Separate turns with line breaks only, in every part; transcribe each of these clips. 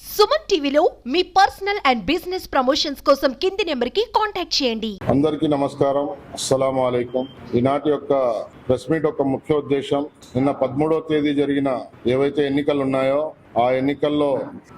సుమన్ టీవీలో మీ personal and business promotions కోసం కింది నెంబర్కి కాంటాక్ట్ చేయండి.
అందరికీ నమస్కారం. అస్సలం అయికం ఈనాటి యొక్క ప్రెస్ మీట్ యొక్క ముఖ్య ఉద్దేశం నిన్న పదమూడవ తేదీ జరిగిన ఏవైతే ఎన్నికలు ఉన్నాయో ఆ ఎన్నికల్లో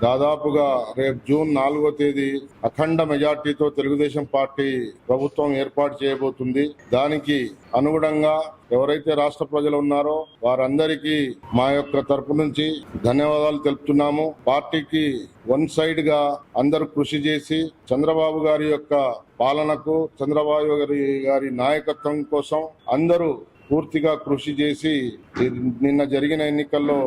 దాదాపుగా రేపు జూన్ నాలుగో తేదీ అఖండ మెజార్టీతో తెలుగుదేశం పార్టీ ప్రభుత్వం ఏర్పాటు చేయబోతుంది. దానికి అనుగుణంగా ఎవరైతే రాష్ట్ర ప్రజలు ఉన్నారో వారందరికీ మా యొక్క తరపు నుంచి ధన్యవాదాలు తెలుపుతున్నాము. పార్టీకి వన్ సైడ్గా అందరూ కృషి చేసి చంద్రబాబు గారి యొక్క పాలనకు చంద్రబాబు గారి గారి నాయకత్వం కోసం అందరూ పూర్తిగా కృషి చేసి నిన్న జరిగిన ఎన్నికల్లో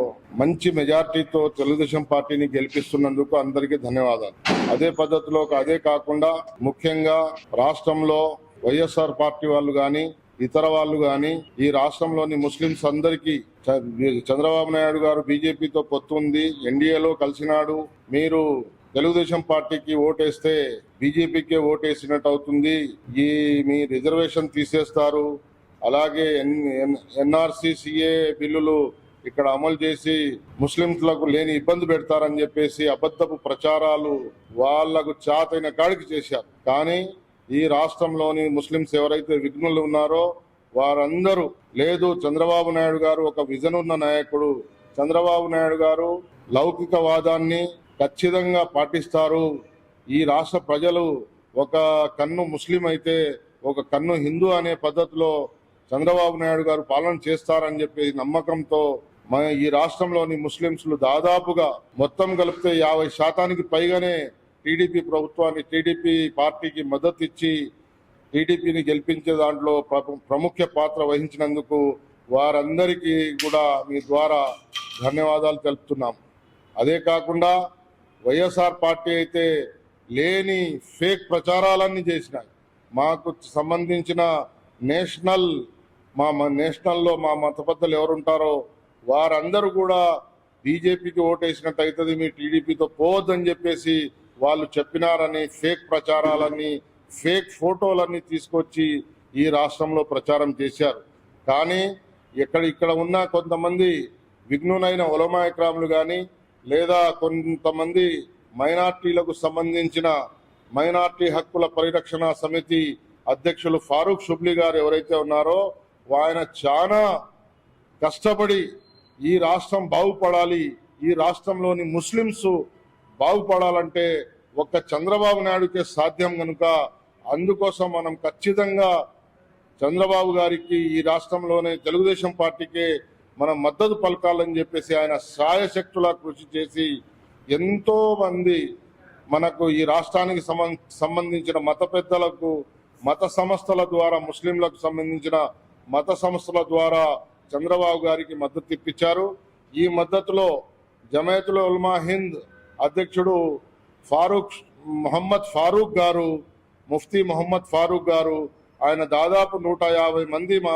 మంచి మెజార్టీతో తెలుగుదేశం పార్టీని గెలిపిస్తున్నందుకు అందరికీ ధన్యవాదాలు. అదే పద్ధతిలో అదే కాకుండా ముఖ్యంగా రాష్ట్రంలో వైఎస్ఆర్ పార్టీ వాళ్ళు గాని ఇతర వాళ్ళు గాని ఈ రాష్ట్రంలోని ముస్లింస్ అందరికీ చంద్రబాబు నాయుడు గారు బీజేపీతో పొత్తుంది ఎన్డీఏలో కలిసినాడు. మీరు తెలుగుదేశం పార్టీకి ఓటేస్తే బీజేపీకే ఓటేసినట్టు అవుతుంది. ఈ మీ రిజర్వేషన్ తీసేస్తారు. అలాగే ఎన్ఆర్సీ సిఏ బిల్లులు ఇక్కడ అమలు చేసి ముస్లింలకు లేని ఇబ్బంది పెడతారని చెప్పేసి అబద్ధపు ప్రచారాలు వాళ్ళకు చాతైన కాడికి చేశారు. కానీ ఈ రాష్ట్రంలోని ముస్లింస్ ఎవరైతే విఘ్నులు ఉన్నారో వారందరూ లేదు చంద్రబాబు నాయుడు గారు ఒక విజన్ ఉన్న నాయకుడు. చంద్రబాబు నాయుడు గారు లౌకికవాదాన్ని ఖచ్చితంగా పాటిస్తారు. ఈ రాష్ట్ర ప్రజలు ఒక కన్ను ముస్లిం అయితే ఒక కన్ను హిందూ అనే పద్ధతిలో చంద్రబాబు నాయుడు గారు పాలన చేస్తారని చెప్పి నమ్మకంతో మన ఈ రాష్ట్రంలోని ముస్లింస్లు దాదాపుగా మొత్తం కలిపితే యాభై శాతానికి పైగానే టీడీపీ ప్రభుత్వాన్ని టీడీపీ పార్టీకి మద్దతు ఇచ్చి టీడీపీని గెలిపించే దాంట్లో ప్రముఖ పాత్ర వహించినందుకు వారందరికీ కూడా మీ ద్వారా ధన్యవాదాలు తెలుపుతున్నాం. అదే కాకుండా వైఎస్ఆర్ పార్టీ అయితే లేని ఫేక్ ప్రచారాలన్నీ చేసినాయి. మాకు సంబంధించిన నేషనల్ మా మా నేషనల్లో మా మతబద్ధలు ఎవరుంటారో వారందరూ కూడా బీజేపీకి ఓటేసినట్టు అవుతుంది మీ టీడీపీతో పోవద్దని చెప్పేసి వాళ్ళు చెప్పినారని ఫేక్ ప్రచారాలన్నీ ఫేక్ ఫోటోలన్నీ తీసుకొచ్చి ఈ రాష్ట్రంలో ప్రచారం చేశారు. కానీ ఇక్కడ ఇక్కడ ఉన్న కొంతమంది విఘ్నులైన ఉలమాయక్రాములు కానీ లేదా కొంతమంది మైనార్టీలకు సంబంధించిన మైనార్టీ హక్కుల పరిరక్షణ సమితి అధ్యక్షులు ఫారూక్ షుబ్లీ గారు ఎవరైతే ఉన్నారో ఆయన చాలా కష్టపడి ఈ రాష్ట్రం బాగుపడాలి ఈ రాష్ట్రంలోని ముస్లింస్ బాగుపడాలంటే ఒక్క చంద్రబాబు నాయుడుకే సాధ్యం కనుక అందుకోసం మనం ఖచ్చితంగా చంద్రబాబు గారికి ఈ రాష్ట్రంలోనే తెలుగుదేశం పార్టీకే మనం మద్దతు పలకాలని చెప్పేసి ఆయన సాయశక్తులా కృషి చేసి ఎంతో మంది మనకు ఈ రాష్ట్రానికి సంబం- సంబంధించిన మత పెద్దలకు మత సంస్థల ద్వారా ముస్లింలకు సంబంధించిన మత సంస్థల ద్వారా చంద్రబాబు గారికి మద్దతు ఇప్పించారు. ఈ మద్దతులో జమాయతుల్ ఉల్మా హింద్ అధ్యక్షుడు ఫారూక్ మొహమ్మద్ ఫారూక్ గారు ముఫ్తీ మొహమ్మద్ ఫారూక్ గారు ఆయన దాదాపు నూట యాభై మంది మా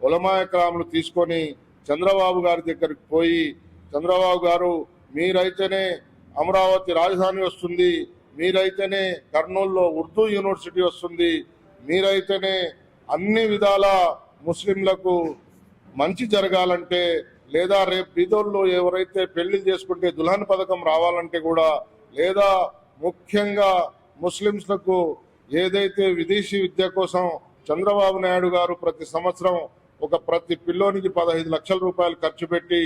ఉలమాయక్రాములు తీసుకొని చంద్రబాబు గారి దగ్గరికి పోయి చంద్రబాబు గారు మీరైతేనే అమరావతి రాజధాని వస్తుంది మీరైతేనే కర్నూలులో ఉర్దూ యూనివర్సిటీ వస్తుంది మీరైతేనే అన్ని విధాల ముస్లింలకు మంచి జరగాలంటే లేదా రేపు బీదోళ్ళు ఎవరైతే పెళ్ళి చేసుకుంటే దుల్హన్ పథకం రావాలంటే కూడా లేదా ముఖ్యంగా ముస్లింస్లకు ఏదైతే విదేశీ విద్య కోసం చంద్రబాబు నాయుడు గారు ప్రతి సంవత్సరం ఒక ప్రతి పిల్లోనికి పదహైదు లక్షల రూపాయలు ఖర్చు పెట్టి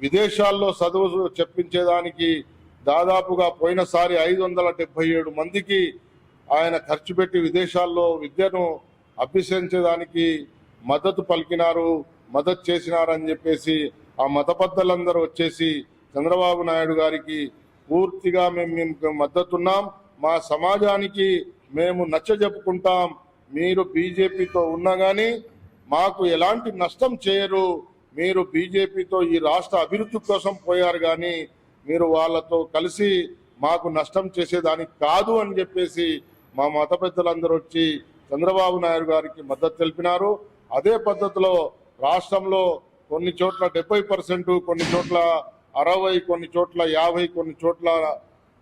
విదేశాల్లో చదువు చెప్పించేదానికి దాదాపుగా పోయినసారి ఐదు వందల డెబ్బై ఏడు మందికి ఆయన ఖర్చు పెట్టి విదేశాల్లో విద్యను అభ్యసించేదానికి మద్దతు పలికినారు మద్దతు చేసినారని చెప్పేసి ఆ మతబద్దలందరూ వచ్చేసి చంద్రబాబు నాయుడు గారికి పూర్తిగా మేము మేము మద్దతున్నాం. మా సమాజానికి మేము నచ్చ చెప్పుకుంటాం. మీరు బీజేపీతో ఉన్నా కానీ మాకు ఎలాంటి నష్టం చేయరు. మీరు బీజేపీతో ఈ రాష్ట్ర అభివృద్ధి కోసం పోయారు కానీ మీరు వాళ్ళతో కలిసి మాకు నష్టం చేసేదానికి కాదు అని చెప్పేసి మా మత పెద్దలందరూ వచ్చి చంద్రబాబు నాయుడు గారికి మద్దతు తెలిపినారు. అదే పద్ధతిలో రాష్ట్రంలో కొన్ని చోట్ల డెబ్బై పర్సెంట్ కొన్ని చోట్ల అరవై కొన్ని చోట్ల యాభై కొన్ని చోట్ల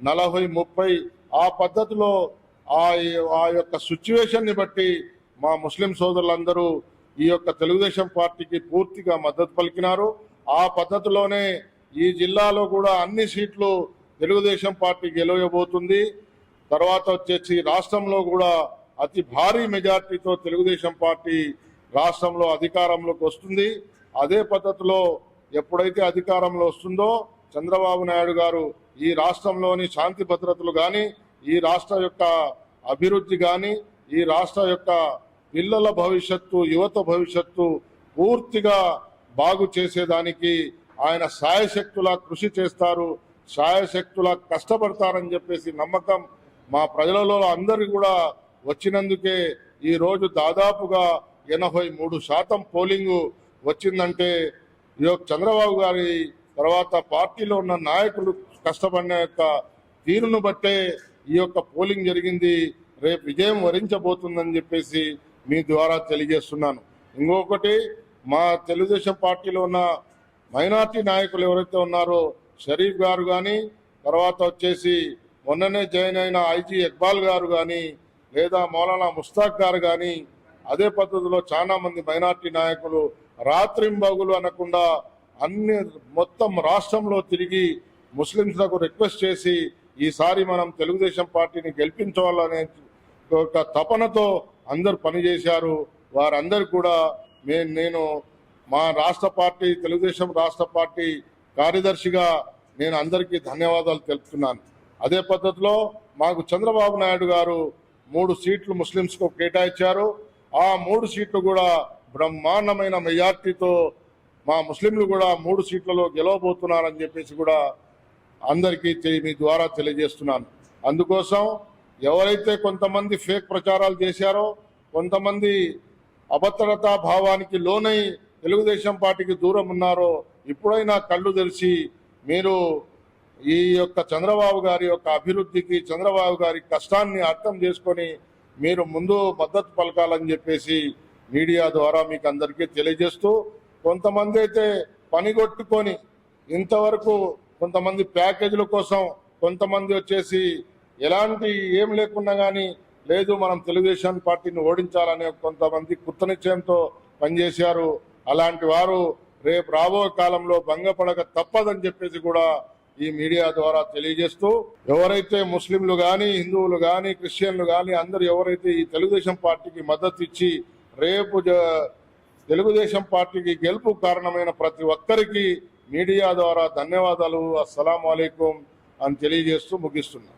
నలభై ముప్పై ఆ పద్ధతిలో ఆ ఆ యొక్క సిచ్యువేషన్ని బట్టి మా ముస్లిం సోదరులందరూ ఈ యొక్క తెలుగుదేశం పార్టీకి పూర్తిగా మద్దతు పలికినారు. ఆ పద్ధతిలోనే ఈ జిల్లాలో కూడా అన్ని సీట్లు తెలుగుదేశం పార్టీ గెలవబోతుంది. తర్వాత వచ్చేసి రాష్ట్రంలో కూడా అతి భారీ మెజార్టీతో తెలుగుదేశం పార్టీ రాష్ట్రంలో అధికారంలోకి వస్తుంది. అదే పద్ధతిలో ఎప్పుడైతే అధికారంలో వస్తుందో చంద్రబాబు నాయుడు గారు ఈ రాష్ట్రంలోని శాంతి భద్రతలు కానీ ఈ రాష్ట్ర యొక్క అభివృద్ధి కానీ ఈ రాష్ట్ర యొక్క పిల్లల భవిష్యత్తు యువత భవిష్యత్తు పూర్తిగా బాగు చేసేదానికి ఆయన సాయశక్తులా కృషి చేస్తారు. సాయశక్తులా కష్టపడతారని చెప్పేసి నమ్మకం మా ప్రజలలో అందరికీ కూడా వచ్చినందుకే ఈరోజు దాదాపుగా ఎనభై మూడు శాతం పోలింగ్ వచ్చిందంటే ఈ యొక్క చంద్రబాబు గారి తర్వాత పార్టీలో ఉన్న నాయకులు కష్టపడిన యొక్క తీరును బట్టే ఈ యొక్క పోలింగ్ జరిగింది. రేపు విజయం వరించబోతుందని చెప్పేసి మీ ద్వారా తెలియజేస్తున్నాను. ఇంకొకటి మా తెలుగుదేశం పార్టీలో ఉన్న మైనార్టీ నాయకులు ఎవరైతే ఉన్నారో షరీఫ్ గారు కానీ తర్వాత వచ్చేసి మొన్ననే జాయిన్ అయిన ఐజీ ఇక్బాల్ గారు కానీ లేదా మౌలానా ముస్తాక్ గారు కానీ అదే పద్ధతిలో చాలా మంది మైనార్టీ నాయకులు రాత్రింబగులు అనకుండా అన్ని మొత్తం రాష్ట్రంలో తిరిగి ముస్లింస్లకు రిక్వెస్ట్ చేసి ఈసారి మనం తెలుగుదేశం పార్టీని గెలిపించాలనే ఒక తపనతో అందరు పనిచేశారు. వారందరు కూడా నేను మా రాష్ట్ర పార్టీ తెలుగుదేశం రాష్ట్ర పార్టీ కార్యదర్శిగా నేను అందరికీ ధన్యవాదాలు తెలుపుతున్నాను. అదే పద్ధతిలో మాకు చంద్రబాబు నాయుడు గారు మూడు సీట్లు ముస్లింస్కు కేటాయించారు. ఆ మూడు సీట్లు కూడా బ్రహ్మాండమైన మెజార్టీతో మా ముస్లింలు కూడా మూడు సీట్లలో గెలవబోతున్నారని చెప్పేసి కూడా అందరికీ మీ ద్వారా తెలియజేస్తున్నాను. అందుకోసం ఎవరైతే కొంతమంది ఫేక్ ప్రచారాలు చేశారో కొంతమంది అభద్రతా భావానికి లోనై తెలుగుదేశం పార్టీకి దూరం ఉన్నారో ఇప్పుడైనా కళ్ళు తెరిచి మీరు ఈ యొక్క చంద్రబాబు గారి యొక్క అభివృద్ధికి చంద్రబాబు గారి కష్టాన్ని అర్థం చేసుకొని మీరు ముందు మద్దతు పలకాలని చెప్పేసి మీడియా ద్వారా మీకు అందరికీ తెలియజేస్తూ కొంతమంది అయితే పనిగొట్టుకొని ఇంతవరకు కొంతమంది ప్యాకేజీల కోసం కొంతమంది వచ్చేసి ఎలాంటి ఏం లేకున్నా కానీ లేదు మనం తెలుగుదేశం పార్టీని ఓడించాలనే కొంతమంది కృత నిశ్చయంతో పనిచేశారు. అలాంటి వారు రేపు రాబోయే కాలంలో భంగపడక తప్పదని చెప్పేసి కూడా ఈ మీడియా ద్వారా తెలియజేస్తూ ఎవరైతే ముస్లింలు గాని హిందువులు గాని క్రిస్టియన్లు గాని అందరూ ఎవరైతే ఈ తెలుగుదేశం పార్టీకి మద్దతు ఇచ్చి రేపు జ- తెలుగుదేశం పార్టీకి గెలుపు కారణమైన ప్రతి ఒక్కరికి మీడియా ద్వారా ధన్యవాదాలు. అస్సలం అయికం అని తెలియజేస్తూ ముగిస్తున్నాను